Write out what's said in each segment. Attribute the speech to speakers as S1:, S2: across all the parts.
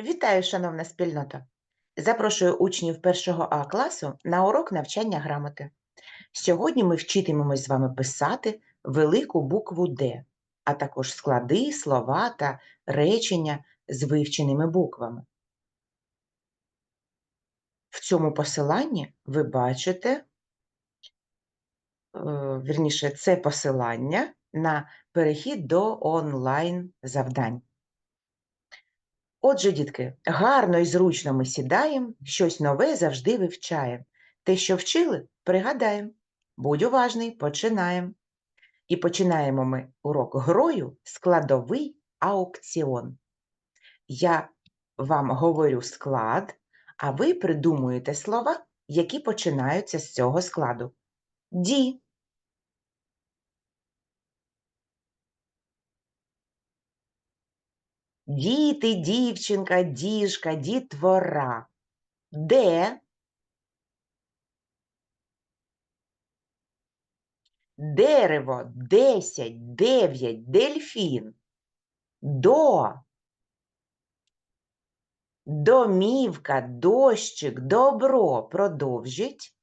S1: Вітаю, шановна спільнота! Запрошую учнів першого А класу на урок навчання грамоти. Сьогодні ми вчитимемось з вами писати велику букву Д, а також склади, слова та речення з вивченими буквами. В цьому посиланні ви бачите, е, вірніше, це посилання на перехід до онлайн завдань. Отже, дітки, гарно і зручно ми сідаємо, щось нове завжди вивчаємо. Те, що вчили, пригадаємо. Будь уважний, починаємо. І починаємо ми урок грою складовий аукціон. Я вам говорю склад, а ви придумуєте слова, які починаються з цього складу. Ді. Діти, дівчинка, діжка, дітвора. Де? Дерево, десять, дев'ять, дельфін. До. Домівка, дощик, добро. Продовжіть.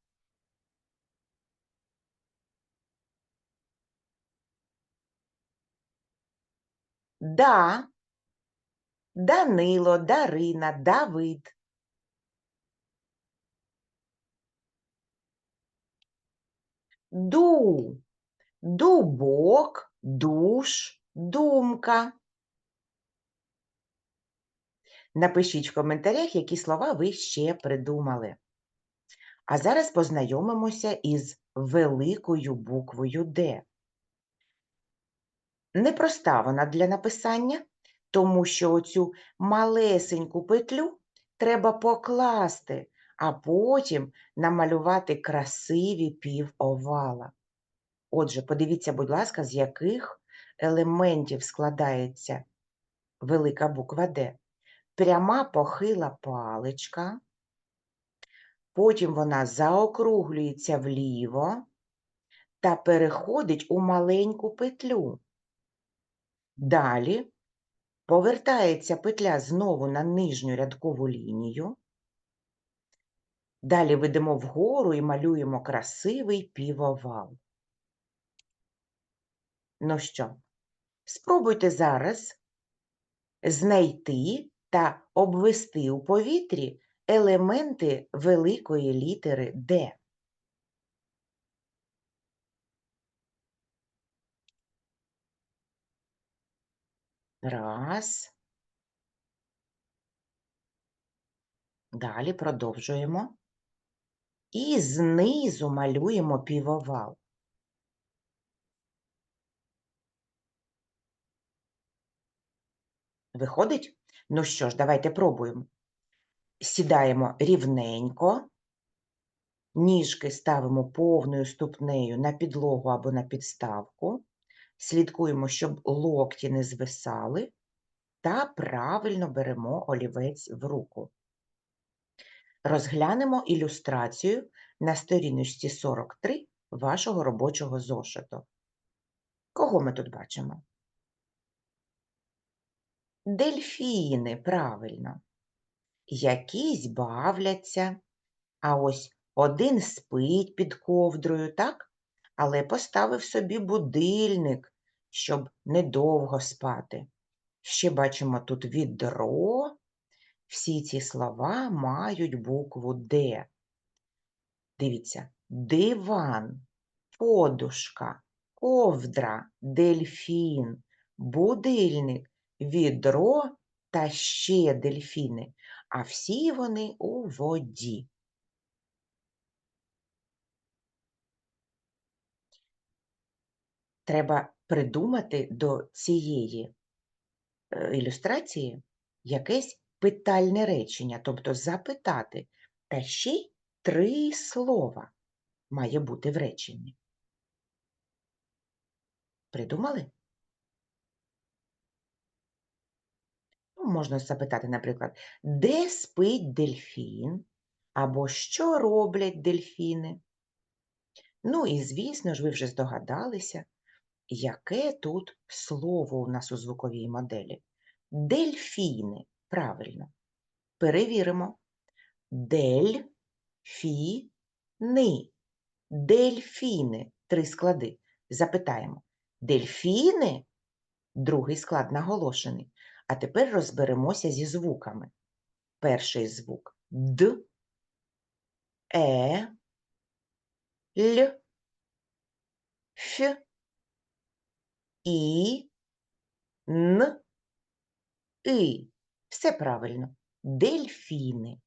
S1: Да. Данило, Дарина, Давид. Ду. Дубок, душ, думка. Напишіть в коментарях, які слова ви ще придумали. А зараз познайомимося із великою буквою Д. Непроста вона для написання, тому що оцю малесеньку петлю треба покласти, а потім намалювати красиві півовала. Отже, подивіться, будь ласка, з яких елементів складається велика буква Д. Пряма похила паличка, потім вона заокруглюється вліво та переходить у маленьку петлю. Далі повертається петля знову на нижню рядкову лінію. Далі ведемо вгору і малюємо красивий півовал. Ну що, спробуйте зараз знайти та обвести у повітрі елементи великої літери Д. Раз. Далі продовжуємо. І знизу малюємо півовал. Виходить? Ну що ж, давайте пробуємо. Сідаємо рівненько, ніжки ставимо повною ступнею на підлогу або на підставку, слідкуємо, щоб локті не звисали, та правильно беремо олівець в руку. Розглянемо ілюстрацію на сторіночці 43 вашого робочого зошиту. Кого ми тут бачимо? Дельфіни, правильно. Якісь бавляться, а ось один спить під ковдрою, так? Але поставив собі будильник, щоб недовго спати. Ще бачимо тут відро. Всі ці слова мають букву Д. Дивіться, диван, подушка, ковдра, дельфін, будильник, відро та ще дельфіни, а всі вони у воді. Треба придумати до цієї е, ілюстрації якесь питальне речення, тобто запитати, та ще й три слова має бути в реченні. Придумали? Ну, Можна запитати, наприклад, де спить дельфін? Або що роблять дельфіни? Ну і, звісно ж, ви вже здогадалися, яке тут слово у нас у звуковій моделі. Дельфіни, правильно. Перевіримо. Дель, фі. Дельфіни. Три склади. Запитаємо. Дельфіни? Другий склад наголошений. А тепер розберемося зі звуками. Перший звук Д, Е, Л, Ф, І, Н, И. Все правильно. Дельфіни.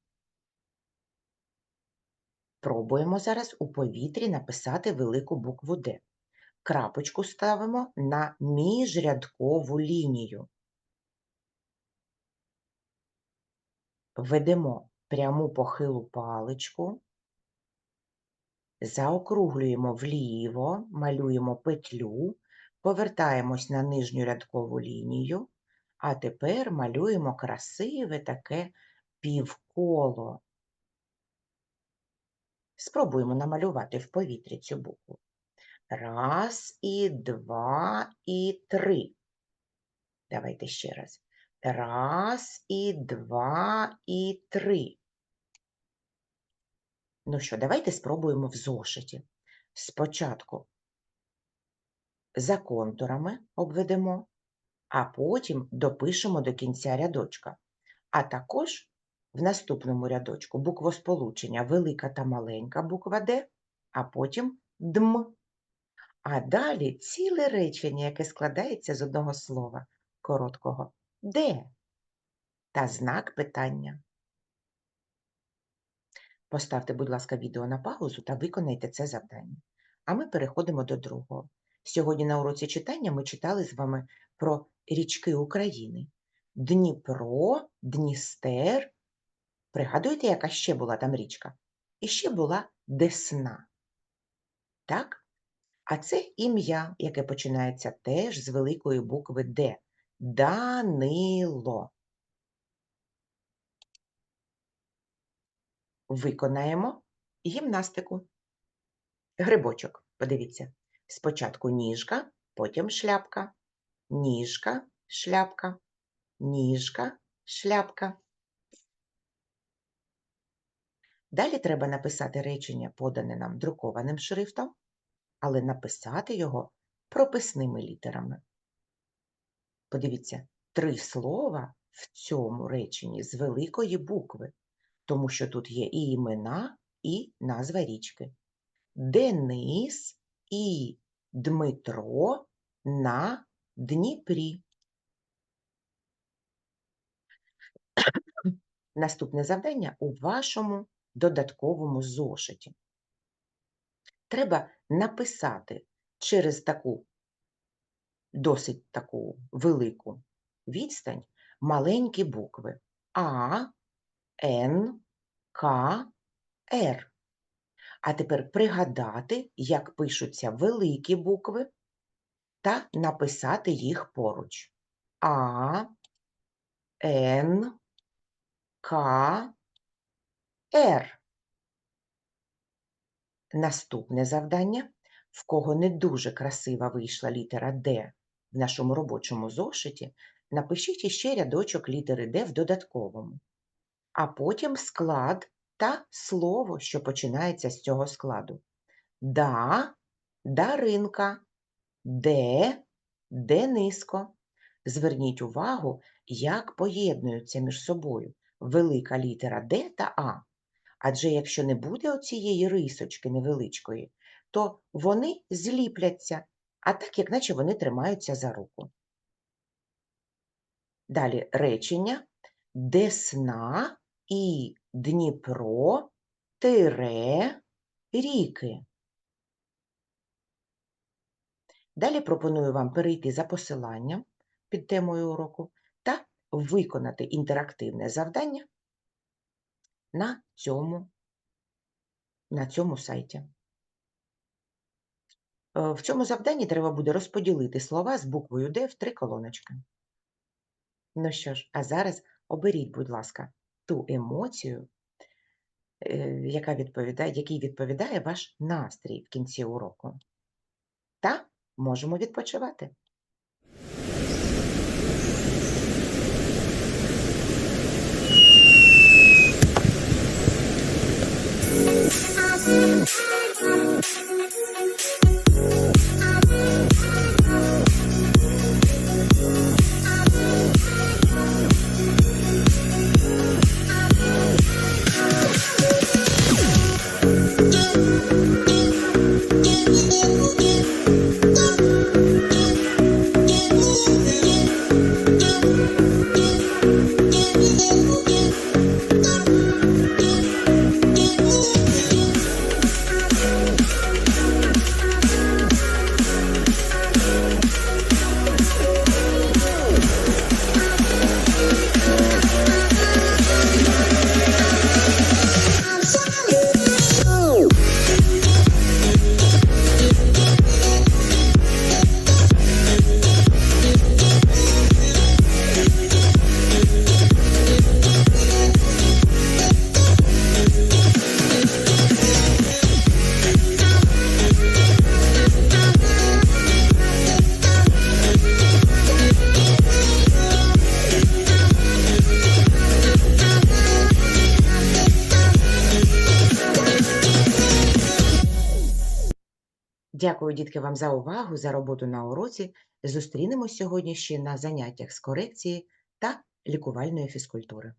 S1: Пробуємо зараз у повітрі написати велику букву Д. Крапочку ставимо на міжрядкову лінію. Ведемо пряму похилу паличку, заокруглюємо вліво, малюємо петлю, повертаємось на нижню рядкову лінію, а тепер малюємо красиве таке півколо. Спробуємо намалювати в повітрі цю букву. Раз, і два, і три. Давайте ще раз. Раз, і два, і три. Ну що, давайте спробуємо в зошиті. Спочатку за контурами обведемо, а потім допишемо до кінця рядочка. А також в наступному рядочку буквосполучення велика та маленька буква Д, а потім ДМ. А далі ціле речення, яке складається з одного слова короткого Де та знак питання. Поставте, будь ласка, відео на паузу та виконайте це завдання. А ми переходимо до другого. Сьогодні на уроці читання ми читали з вами про річки України. Дніпро, Дністер. Пригадуєте, яка ще була там річка? І ще була Десна. Так? А це ім'я, яке починається теж з великої букви Д. Данило. Виконаємо гімнастику. Грибочок, подивіться. Спочатку ніжка, потім шляпка. Ніжка, шляпка, ніжка, шляпка. Далі треба написати речення, подане нам друкованим шрифтом, але написати його прописними літерами. Подивіться, три слова в цьому реченні з великої букви, тому що тут є і імена, і назва річки. Денис і Дмитро на Дніпрі. Наступне завдання у вашому додатковому зошиті. Треба написати через таку досить таку велику відстань маленькі букви А, Н, К, Р. А тепер пригадати, як пишуться великі букви, та написати їх поруч. А, Н, К, Р. Наступне завдання. В кого не дуже красива вийшла літера Д в нашому робочому зошиті, напишіть іще рядочок літери Д в додатковому, а потім склад та слово, що починається з цього складу. Да, Даринка, де, Дениско. Зверніть увагу, як поєднуються між собою велика літера Д та А. Адже якщо не буде оцієї рисочки невеличкої, то вони зліпляться, а так, як наче вони тримаються за руку. Далі речення Десна і Дніпро тире ріки. Далі пропоную вам перейти за посиланням під темою уроку та виконати інтерактивне завдання на цьому, на цьому сайті. Е, В цьому завданні треба буде розподілити слова з буквою Д в три колоночки. Ну що ж, а зараз оберіть, будь ласка, ту емоцію, э, яка відповідає, який відповідає ваш настрій в кінці уроку. Та можемо відпочивати. Thank you. Дякую, дітки, вам за увагу, за роботу на уроці. Зустрінемось сьогодні ще на заняттях з корекції та лікувальної фізкультури.